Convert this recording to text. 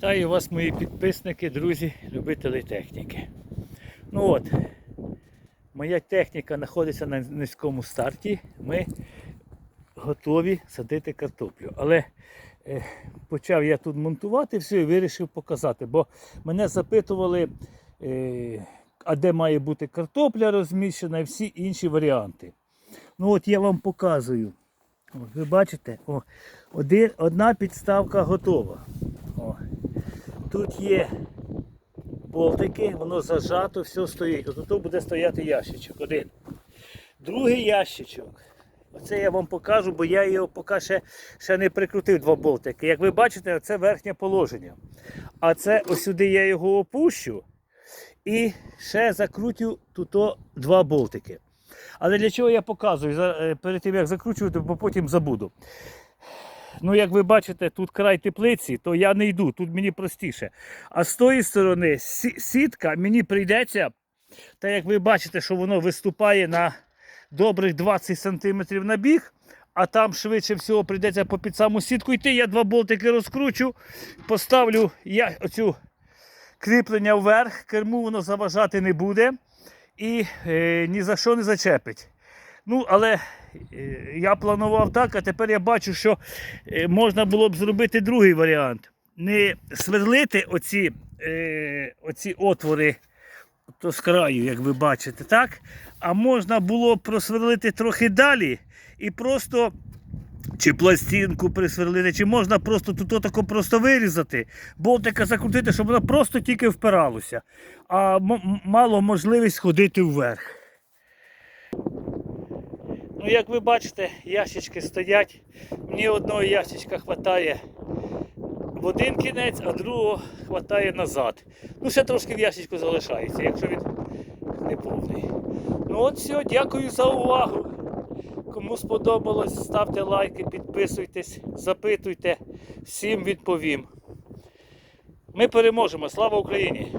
Вітаю вас, мої підписники, друзі, любителі техніки. Ну от, моя техніка знаходиться на низькому старті. Ми готові садити картоплю. Але е, почав я тут монтувати все і вирішив показати, бо мене запитували, е, а де має бути картопля розміщена і всі інші варіанти. Ну от я вам показую. Ви бачите, о, один, одна підставка готова. Тут є болтики, воно зажато, все стоїть. От тут буде стояти ящичок. Один. Другий ящичок. Оце я вам покажу, бо я його поки ще, ще не прикрутив два болтики. Як ви бачите, це верхнє положення. А це ось сюди я його опущу і ще закрутю тут два болтики. Але для чого я показую? Е, Перед тим як закручувати, бо потім забуду. Ну, як ви бачите, тут край теплиці, то я не йду, тут мені простіше. А з тої сторони сітка мені прийдеться, та як ви бачите, що воно виступає на добрих 20 см на біг, а там швидше всього прийдеться по під саму сітку йти. Я два болтики розкручу, поставлю я оцю кріплення вверх, керму воно заважати не буде і е, ні за що не зачепить. Ну, але е, я планував так, а тепер я бачу, що е, можна було б зробити другий варіант. Не сверлити оці, е, оці отвори то з краю, як ви бачите, так? А можна було б просверлити трохи далі і просто. Чи пластинку присверлити, чи можна просто тут отако просто вирізати, болтика закрутити, щоб воно просто тільки впиралося, а мало можливість ходити вверх. Ну, як ви бачите, ящички стоять. Мені одного ящичка вистачає в один кінець, а другого вистачає назад. Ну, ще трошки в ящичку залишається, якщо він не повний. Ну от все, дякую за увагу. Кому сподобалось, ставте лайки, підписуйтесь, запитуйте, всім відповім. Ми переможемо. Слава Україні!